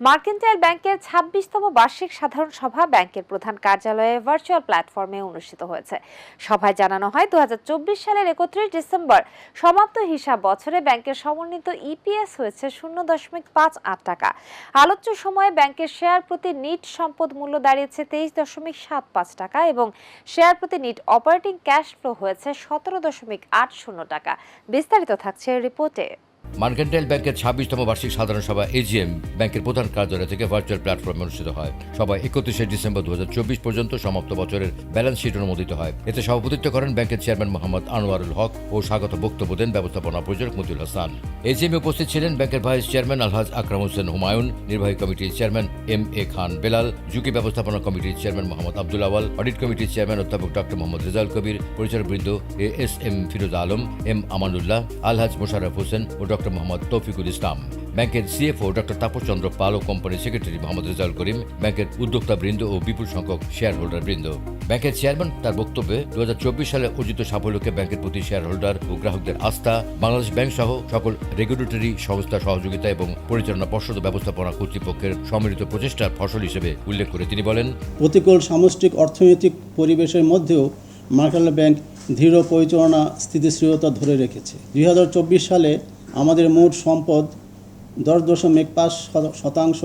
Mercantile ব্যাংকের ছাব্বিশতম বার্ষিক সাধারণ সভা ব্যাংকের প্রধান কার্যালয়ে ভার্চুয়াল প্ল্যাটফর্মে অনুষ্ঠিত হয়েছে। সভায় জানানো হয় দু হাজার চব্বিশ সালের একত্রিশ ডিসেম্বর সমাপ্ত হিসাব বছরে ব্যাংকের সমন্বিত ইপিএস হয়েছে শূন্য দশমিক পাঁচ আট টাকা। আলোচ্য সময়ে ব্যাংকের শেয়ার প্রতি নিট সম্পদ মূল্য দাঁড়িয়েছে তেইশ দশমিক সাত পাঁচ টাকা এবং শেয়ার প্রতি নিট অপারেটিং ক্যাশ ফ্লো হয়েছে সতেরো দশমিক আট শূন্য টাকা। বিস্তারিত থাকছে রিপোর্টে। মার্কেন্টাইল ব্যাংকের ছাব্বিশতম বার্ষিক সাধারণ সভা এজিএম ব্যাংকের প্রধান কার্যালয় থেকে ভার্চুয়াল প্ল্যাটফর্মে অনুষ্ঠিত হয়। সভায় একত্রিশে ডিসেম্বর দু হাজার চব্বিশ পর্যন্ত সমাপ্ত বছরের ব্যালেন্স শিট অনুমোদিত হয়। এতে সভাপতিত্ব করেন ব্যাংকের চেয়ারম্যান মোহাম্মদ আনোয়ারুল হক ও স্বাগত বক্তব্য দেন ব্যবস্থাপনা পরিচালক মতিউল হাসান। এজিএমে উপস্থিত ছিলেন ব্যাংকের ভাইস চেয়ারম্যান আলহাজ আকরাম হোসেন হুমায়ুন, নির্বাহী কমিটির chairman M A Khan Belal, ঝুঁকি ব্যবস্থাপনা কমিটির চেয়ারম্যান মোহাম্মদ আব্দুল আওয়াল, অডিট কমিটির চেয়ারম্যান অধ্যাপক doctor Mohammad Rezaul Kabir পরিচালকবৃন্দ A S M Firoz Alam, M Amanullah, Alhaj Mosharraf Hossain O doctor Mohammad Taufiqul Islam ব্যাংকের সিএফও ডক্টর তাপস চন্দ্র পাল ও কোম্পানির সেক্রেটারি মোহাম্মদ রেজাউল করিম ব্যাংকের উদ্যোক্তা বৃন্দ ও বিপুল সংখ্যক শেয়ার হোল্ডার বৃন্দ ব্যাংকের চেয়ারম্যান তার বক্তব্যে দু হাজার চব্বিশ সালে অর্জিত সাফল্যকে ব্যাংকের প্রতি শেয়ার হোল্ডার ও গ্রাহকদের আস্থা, বাংলাদেশ ব্যাংক সহ সকল রেগুলেটরি সংস্থা সহযোগিতা এবং পরিচালনা পর্ষদ ব্যবস্থাপনা কর্তৃপক্ষের সম্মিলিত প্রচেষ্টার ফসল হিসেবে উল্লেখ করে তিনি বলেন, প্রতিকূল সামষ্টিক অর্থনৈতিক পরিবেশের মধ্যেও মার্কাল ব্যাংক দৃঢ় পরিচালনা স্থিতিশীলতা ধরে রেখেছে। দু হাজার চব্বিশ সালে আমাদের মোট সম্পদ দশ দশমিক পাঁচ শত- শতাংশ,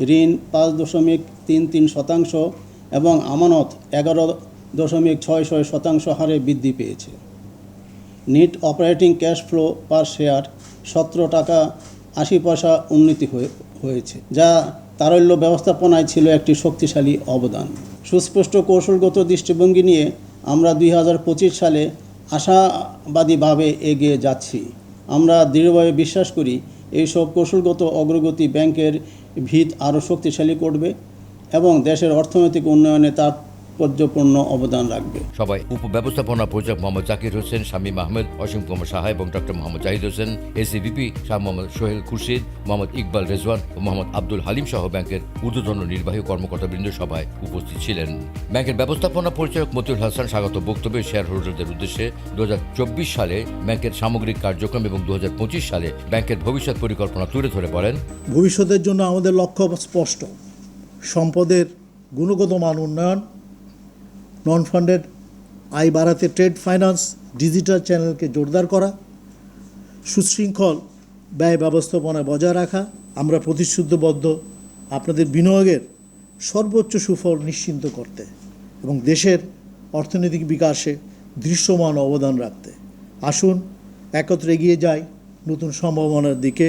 ঋণ পাঁচ দশমিক তিন তিন শতাংশ এবং আমানত এগারো দশমিক ছয় ছয় শতাংশ হারে বৃদ্ধি পেয়েছে। Net operating cash flow per share সতেরো টাকা আশি পয়সা উন্নতি হয়ে- হয়েছে, যা তারল্য ব্যবস্থাপনায় ছিল একটি শক্তিশালী অবদান। সুস্পষ্ট কৌশলগত দৃষ্টিভঙ্গি নিয়ে আমরা দুই হাজার পঁচিশ সালে আশাবাদীভাবে এগিয়ে যাচ্ছি। আমরা দৃঢ়ভাবে বিশ্বাস করি এইসব কৌশলগত অগ্রগতি ব্যাংকের ভিত আরও শক্তিশালী করবে এবং দেশের অর্থনৈতিক উন্নয়নে তাৎপর্যপূর্ণ অবদান রাখবে। সবাই উপব্যবস্থাপনা পরিচালক মোহাম্মদ জাকির হোসেন শামীম আহমেদ অসীম কুমার সাহা এবং ডক্টর মোহাম্মদ জাহিদ হোসেন এসিবিপি শাহ মোহাম্মদ সোহেল খুরশিদ মোহাম্মদ ইকবাল রেজওয়ান ও মোহাম্মদ আব্দুল হালিম সহ ব্যাংকের ঊর্ধ্বতন নির্বাহী কর্মকর্তাবৃন্দ সভায় উপস্থিত ছিলেন। ব্যাংকের ব্যবস্থাপনা পরিচালক মতিউল হাসান স্বাগত বক্তব্যে শেয়ার হোল্ডারদের উদ্দেশ্যে দু হাজার চব্বিশ সালে ব্যাংকের সামগ্রিক কার্যক্রম এবং দু হাজার পঁচিশ সালে ব্যাংকের ভবিষ্যৎ পরিকল্পনা তুলে ধরে বলেন ভবিষ্যতের জন্য আমাদের লক্ষ্য স্পষ্ট। সম্পদের গুণগত মান উন্নয়ন নন ফান্ডেড আয় বাড়াতে ট্রেড ফাইন্যান্স ডিজিটাল চ্যানেলকে জোরদার করা, সুশৃঙ্খল ব্যয় ব্যবস্থাপনা বজায় রাখা, আমরা প্রতিশ্রুতিবদ্ধ আপনাদের বিনিয়োগের সর্বোচ্চ সুফল নিশ্চিন্ত করতে এবং দেশের অর্থনৈতিক বিকাশে দৃশ্যমান অবদান রাখতে। আসুন, একত্রে এগিয়ে যাই নতুন সম্ভাবনার দিকে।